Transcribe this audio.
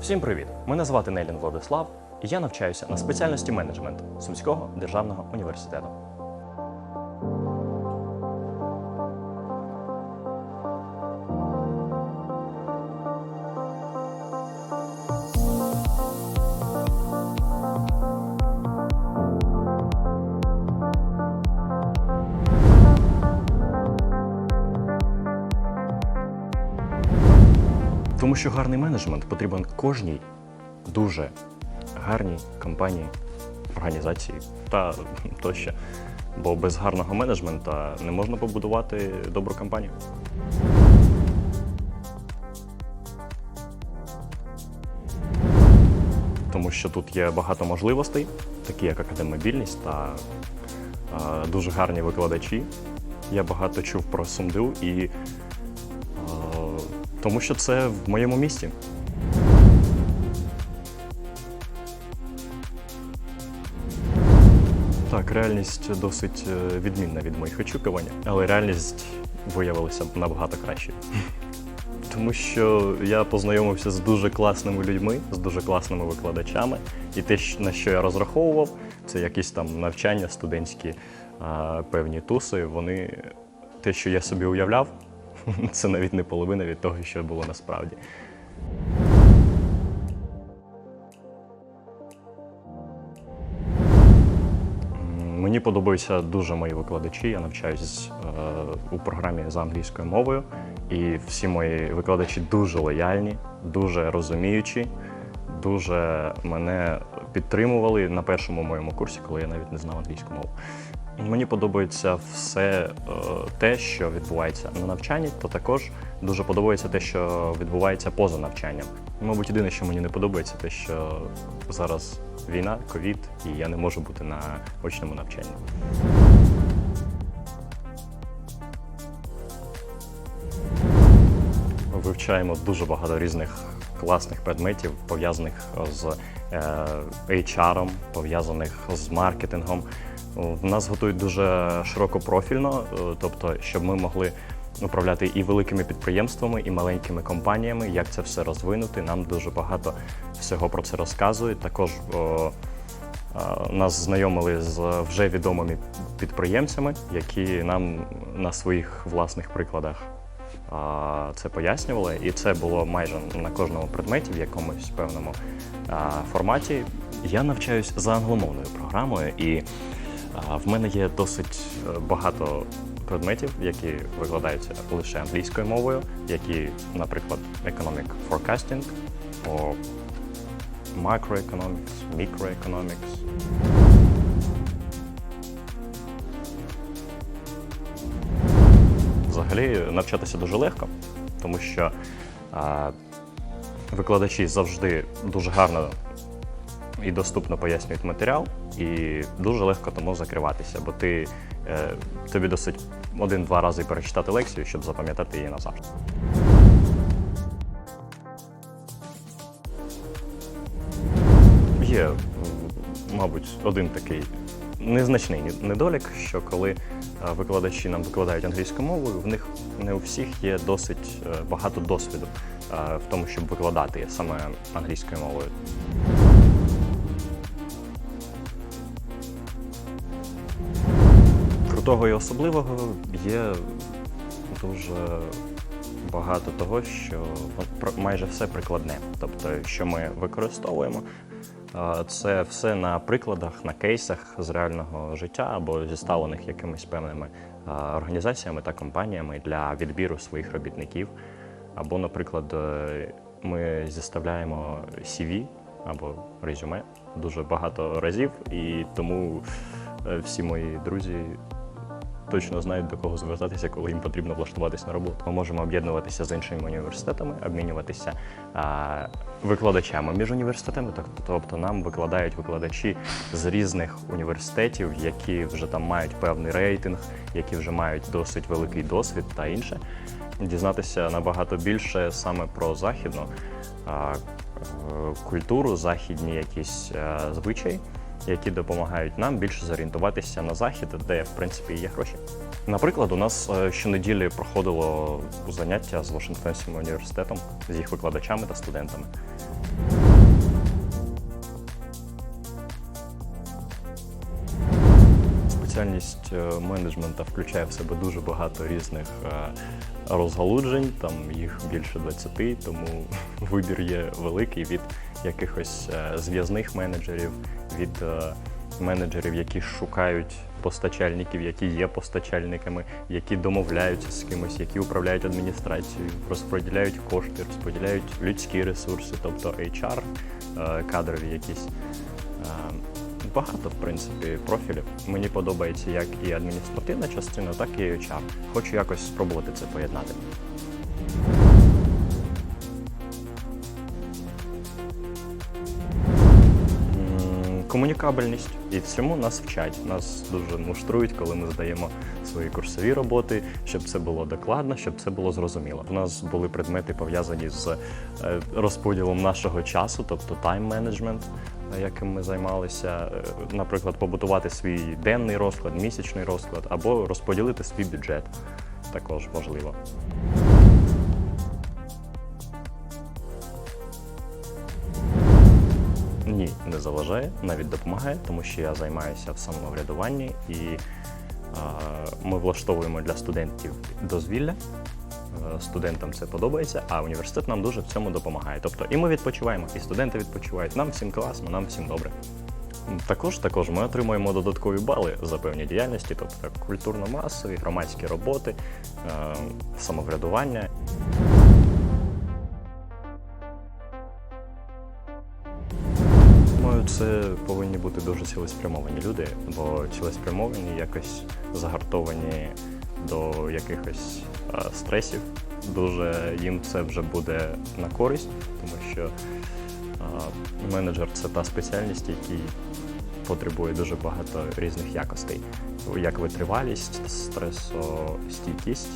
Всім привіт! Мене звати Нелін Владислав, і я навчаюся на спеціальності менеджмент Сумського державного університету. Тому що гарний менеджмент потрібен кожній дуже гарній компанії, організації та тощо. Бо без гарного менеджмента не можна побудувати добру компанію. Тому що тут є багато можливостей, такі як академобільність та е, дуже гарні викладачі. Я багато чув про Сумду і тому що це в моєму місті. Так, реальність досить е, відмінна від моїх очікувань, але реальність виявилася набагато кращою. Тому що я познайомився з дуже класними людьми, з дуже класними викладачами, і те, на що я розраховував, це якісь там навчання, студентські певні туси. Вони те, що я собі уявляв, це навіть не половина від того, що було насправді. Мені подобаються дуже мої викладачі. Я навчаюсь е, у програмі за англійською мовою, і всі мої викладачі дуже лояльні, дуже розуміючі, дуже мене підтримували на першому моєму курсі, коли я навіть не знав англійську мову. Мені подобається все е, те, що відбувається на навчанні, то також дуже подобається те, що відбувається поза навчанням. Мабуть, єдине, що мені не подобається, те, що зараз війна, ковід, і я не можу бути на очному навчанні. Вивчаємо дуже багато різних класних предметів, пов'язаних з е, HR, пов'язаних з маркетингом. В нас готують дуже широкопрофільно, е, тобто, щоб ми могли управляти і великими підприємствами, і маленькими компаніями, як це все розвинути. Нам дуже багато всього про це розказують. Також о, а, нас знайомили з вже відомими підприємцями, які нам на своїх власних прикладах це пояснювали. І це було майже на кожному предметі, в якомусь певному форматі. Я навчаюсь за англомовною програмою, і в мене є досить е, багато предметів, які викладаються лише англійською мовою, які, наприклад, Economic Forecasting, або Microeconomics. Взагалі навчатися дуже легко, тому що викладачі завжди дуже гарно і доступно пояснюють матеріал, і дуже легко тому закриватися, бо ти, е, тобі досить один-два рази перечитати лекцію, щоб запам'ятати її назавжди. Є, мабуть, один такий незначний недолік, що коли е, викладачі нам викладають англійською мовою, в них не у всіх є досить е, багато досвіду в тому, щоб викладати саме англійською мовою. Крутого і особливого є дуже багато того, що майже все прикладне. Тобто, що ми використовуємо, це все на прикладах, на кейсах з реального життя або зіставлених якимись певними організаціями та компаніями для відбіру своїх робітників. Або, наприклад, е, ми зіставляємо CV або резюме дуже багато разів, і тому е, всі мої друзі точно знають, до кого звертатися, коли їм потрібно влаштуватись на роботу. Ми можемо об'єднуватися з іншими університетами, обмінюватися а, викладачами між університетами. Так- Тобто нам викладають викладачі з різних університетів, які вже там мають певний рейтинг, які вже мають досить великий досвід та інше. Дізнатися набагато більше саме про західну а, е, культуру, західні якісь е, звичаї які допомагають нам більше зорієнтуватися на захід, де в принципі є гроші. Наприклад, у нас е, щонеділі проходило заняття з Вашингтонським університетом з їх викладачами та студентами. Спеціальність е, менеджмента включає в себе дуже багато різних е, розгалуджень, там їх більше 20, тому вибір є великий від якихось е, зв'язних менеджерів, від менеджерів, які шукають постачальників, які є постачальниками, які домовляються з кимось, які управляють адміністрацією, розподіляють кошти, розподіляють людські ресурси, тобто HR, кадрові якісь. Багато, в принципі, профілів. Мені подобається як і адміністративна частина, так і HR. Хочу якось спробувати це поєднати. Комунікабельність і цьому нас вчать. Нас дуже муштрують, коли ми здаємо свої курсові роботи, щоб це було докладно, щоб це було зрозуміло. У нас були предмети пов'язані з е, розподілом нашого часу, тобто тайм-менеджмент, яким ми займалися. Е, Наприклад, побудувати свій денний розклад, місячний розклад або розподілити свій бюджет. Також важливо. Ні, не заважає, навіть допомагає, тому що я займаюся в самоврядуванні і е, ми влаштовуємо для студентів дозвілля. Е, Студентам це подобається, а університет нам дуже в цьому допомагає. Тобто і ми відпочиваємо, і студенти відпочивають. Нам всім класно, нам всім добре. Також, також ми отримуємо додаткові бали за певні діяльності, тобто культурно-масові, громадські роботи, е, самоврядування. Це повинні бути дуже цілеспрямовані люди, бо цілеспрямовані, якось загартовані до якихось стресів. Дуже їм це вже буде на користь, тому що менеджер це та спеціальність, який потребує дуже багато різних якостей, як витривалість, стресостійкість.